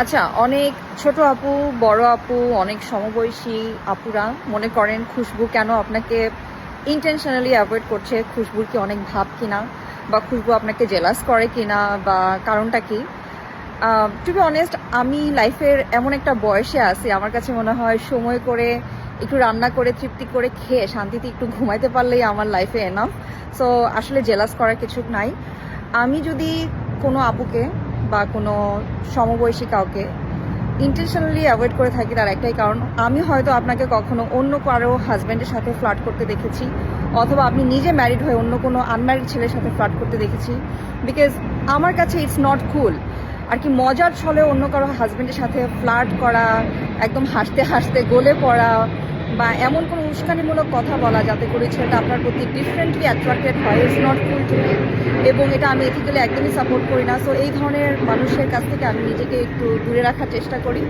আচ্ছা অনেক ছোট আপু, বড় আপু, অনেক সমবয়সী আপুরা মনে করেন খুশবু কেন আপনাকে ইন্টেনশনালি অ্যাভয়েড করছে? খুশবুর কি অনেক ভাব কিনা? বা খুশবু আপনাকে জেলাস করে কিনা? বা কারণটা কি? টু বি অনেস্ট আমি লাইফের এমন একটা বয়সে আছি, আমার কাছে মনে হয় সময় করে একটু রান্না করে, তৃপ্তি করে খেয়ে, শান্তিতে একটু ঘুমাইতে পারলেই আমার লাইফে এনাফ সো আসলে জেলাস করার কিছু নাই। আমি যদি কোনো আপুকে বা কোনো সমবয়সী কাউকে ইন্টেনশনালি অ্যাভয়েড করে থাকি তার একটাই কারণ, আমি হয়তো আপনাকে কখনো অন্য কারও হাজব্যান্ডের সাথে ফ্লার্ট করতে দেখেছি, অথবা আপনি নিজে ম্যারিড হয়ে অন্য কোনো আনম্যারিড ছেলের সাথে ফ্লার্ট করতে দেখেছি বিকজ আমার কাছে ইটস নট কুল আর কি মজার ছলে অন্য কারও হাজব্যান্ডের সাথে ফ্লার্ট করা, একদম হাসতে হাসতে গলে পড়া বা এমন কোনো উস্কানিমূলক কথা বলা যাতে করে ছেলেটা আপনার প্রতি ডিফারেন্টলি অ্যাট্রাক্টেড হয় ইটস নট ফুল টু এবং এটা আমি এথিক্যালি একদমই সাপোর্ট করি না। সো এই ধরনের মানুষের কাছ থেকে আমি নিজেকে একটু দূরে রাখার চেষ্টা করি।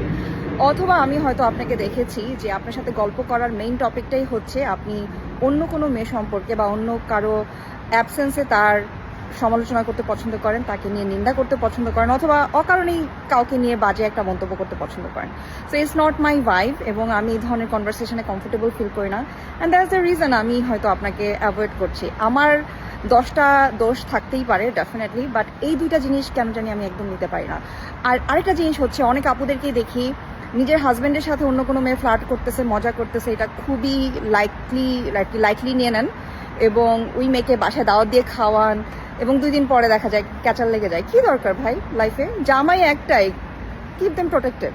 অথবা আমি হয়তো আপনাকে দেখেছি যে আপনার সাথে গল্প করার মেইন টপিকটাই হচ্ছে আপনি অন্য কোনো মেয়ে সম্পর্কে বা অন্য কারও অ্যাবসেন্সে তার সমালোচনা করতে পছন্দ করেন, তাকে নিয়ে নিন্দা করতে পছন্দ করেন, অথবা অকারণেই কাউকে নিয়ে বাজে একটা মন্তব্য করতে পছন্দ করেন। So it's not my vibe এবং আমি এই ধরনের কনভারসেশনে কমফোর্টেবল ফিল করি না। অ্যান্ড দ্যাটস দ্য রিজন আমি হয়তো আপনাকে অ্যাভয়েড করছি। আমার দশটা দোষ থাকতেই পারে ডেফিনেটলি বাট এই দুইটা জিনিস কেন জানি আমি একদম নিতে পারি না। আর আরেকটা জিনিস হচ্ছে, অনেক আপুদেরকেই দেখি, নিজের হাজব্যান্ডের সাথে অন্য কোনো মেয়ে ফ্লার্ট করতেছে, মজা করতেছে, এটা খুবই লাইকলি লাইকলি নিয়ে নেন। এবং ওই মেয়েকে বাসায় দাওয়াত দিয়ে খাওয়ান এবং দুই দিন পরে দেখা যায় ক্যাচার লেগে যায়। কি দরকার ভাই লাইফে জামাই একটাই। Keep them protected